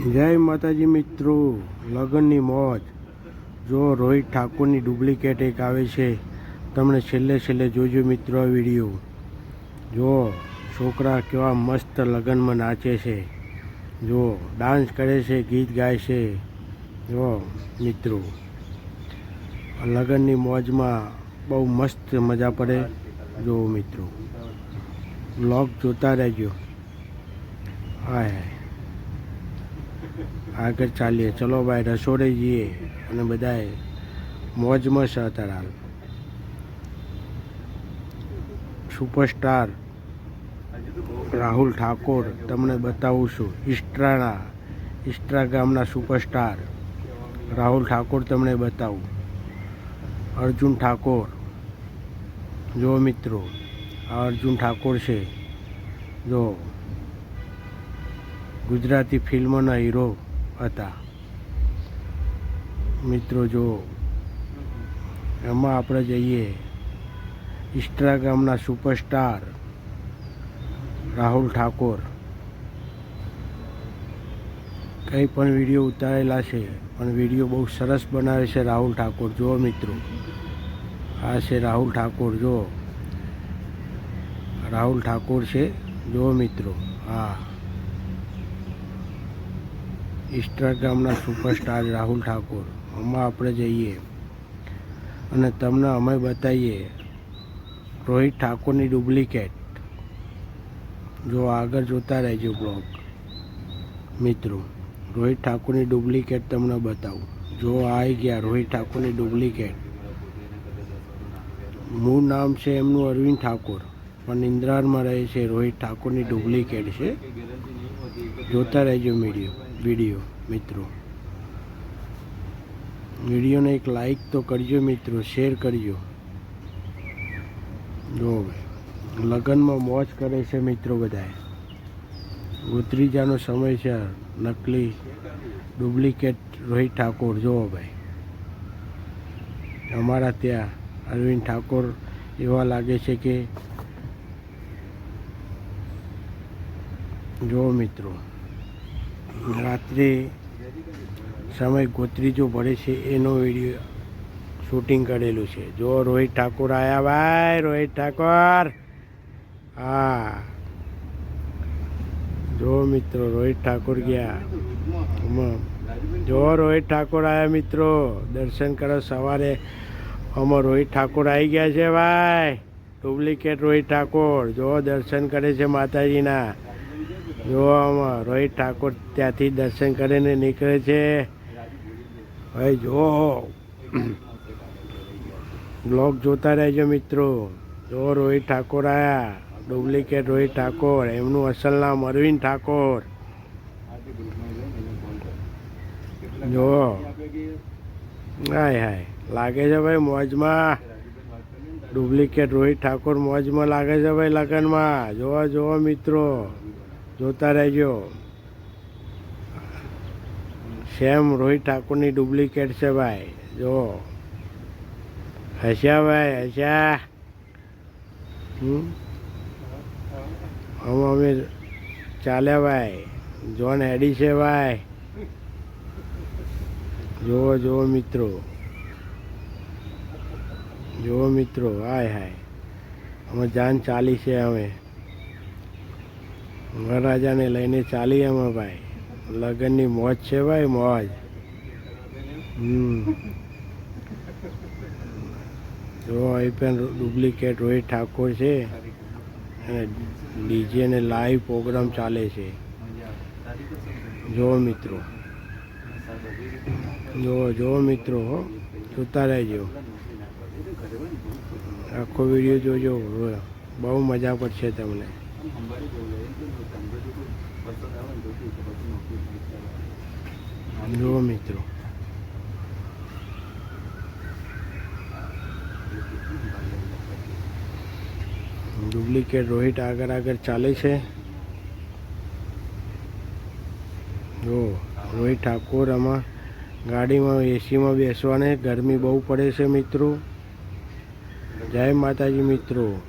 જય માતાજી મિત્રો, લગ્નની મોજ. જો રોહિત ઠાકોરની ડુપ્લિકેટ એક આવે છે, તમને છેલ્લે છેલ્લે જોજો મિત્રો આ વીડિયો. જો છોકરા કેવા મસ્ત લગ્નમાં નાચે છે. જો ડાન્સ કરે છે, ગીત ગાય છે. જો મિત્રો લગ્નની મોજમાં બહુ મસ્ત મજા પડે. જો મિત્રો, બ્લોગ જોતા રહેજો. હાય હાય. આગળ ચાલીએ. ચલો ભાઈ, રસોડે જઈએ અને બધાએ મોજમાં છે અત્યારે હાલ. સુપરસ્ટાર રાહુલ ઠાકોર, તમને બતાવું છું. ઇસ્ટ્રાના ઇસ્ટ્રા ગામના સુપરસ્ટાર રાહુલ ઠાકોર તમને બતાવું. અર્જુન ઠાકોર જો મિત્રો, આ અર્જુન ઠાકોર છે. જો ગુજરાતી ફિલ્મના હીરો હતા. મિત્રો, જો એમાં આપણે જઈએ, ઇન્સ્ટાગ્રામના સુપરસ્ટાર રાહુલ ઠાકોર. કંઈ પણ વીડિયો ઉતારેલા છે, પણ વીડિયો બહુ સરસ બનાવે છે રાહુલ ઠાકોર. જો મિત્રો, આ છે રાહુલ ઠાકોર જો રાહુલ ઠાકોર છે જો મિત્રો, હા. ઇન્સ્ટાગ્રામના સુપરસ્ટાર રાહુલ ઠાકોર. આમાં આપણે જઈએ અને તમને અમે બતાવીએ રોહિત ઠાકોરની ડુપ્લિકેટ. જો આગળ જોતા રહેજો બ્લોગ. મિત્રો, રોહિત ઠાકોરની ડુપ્લિકેટ તમને બતાવું. જો આવી ગયા રોહિત ઠાકોરની ડુપ્લિકેટ. મૂળ નામ છે એમનું અરવિંદ ઠાકોર, પણ ઇન્દ્રારમાં રહે છે રોહિત ઠાકોરની ડુપ્લિકેટ છે. જોતા રહેજો વીડિયો. વીડિયો, મિત્રો. વિડીયોને એક લાઈક તો કરજો, મિત્રો. શેર કરજો. જો લગ્નમાં મોજ કરે છે મિત્રો બધાએ ગોત્રીજાનો સમય છે, નકલી ડુપ્લિકેટ રોહિત ઠાકોર. જુઓ ભાઈ અમારા ત્યાં અરવિંદ ઠાકોર એવા લાગે છે કે જુઓ મિત્રો રાત્રે સમય ગોત્રીજો ભરે છે, એનો વીડિયો શૂટિંગ કરેલું છે. જો રોહિત ઠાકોર આવ્યા ભાઈ, રોહિત ઠાકોર! હા. જો મિત્રો, રોહિત ઠાકોર ગયા. જો રોહિત ઠાકોર આવ્યા મિત્રો, દર્શન કરો સવારે. અમાર રોહિત ઠાકોર આવી ગયા છે ભાઈ. ડુપ્લિકેટ રોહિત ઠાકોર. જો દર્શન કરે છે માતાજીના. જો આમાં રોહિત ઠાકોર ત્યાંથી દર્શન કરીને નીકળે છે. ભાઈ જો બ્લોગ જોતા રહેજો મિત્રો. જો રોહિત ઠાકોર આવ્યા ડુપ્લિકેટ રોહિત ઠાકોર, એમનું અસલ નામ અરવિંદ ઠાકોર. જો હાય હાય. લાગે છે ભાઈ મોજમાં? ડુપ્લિકેટ રોહિત ઠાકોર મોજમાં લાગે છે ભાઈ લગ્નમાં? જોવા જોવા મિત્રો. જોતા રહેજો. સેમ રોહિત ઠાકોરની ડુપ્લિકેટ છે ભાઈ. જો. હસ્યા ભાઈ, હસ્યા. હમ? અમે ચાલ્યા ભાઈ. જોન હેડી છે ભાઈ. જુઓ જુઓ મિત્રો. જુઓ મિત્રો, હાય હાય. અમે જાન ચાલી છે અમે. વરરાજાને લઈને ચાલી અમે ભાઈ. લગ્નની મોજ છે ભાઈ, મોજ. જો અહીં પણ ડુપ્લિકેટ રોહિત ઠાકોર છે અને ડીજે ને લાઈવ પ્રોગ્રામ ચાલે છે. જો મિત્રો. જો જો મિત્રો જોતા રહેજો. આખો વીડિયો જોજો, બહુ મજા પડશે તમને. જુઓ મિત્રો. ડુપ્લિકેટ રોહિત આગળ આગળ ચાલે છે. જો રોહિત ઠાકોર આમાં ગાડીમાં એસીમાં બેસવાને ગરમી બહુ પડે છે મિત્રો. જય માતાજી મિત્રો.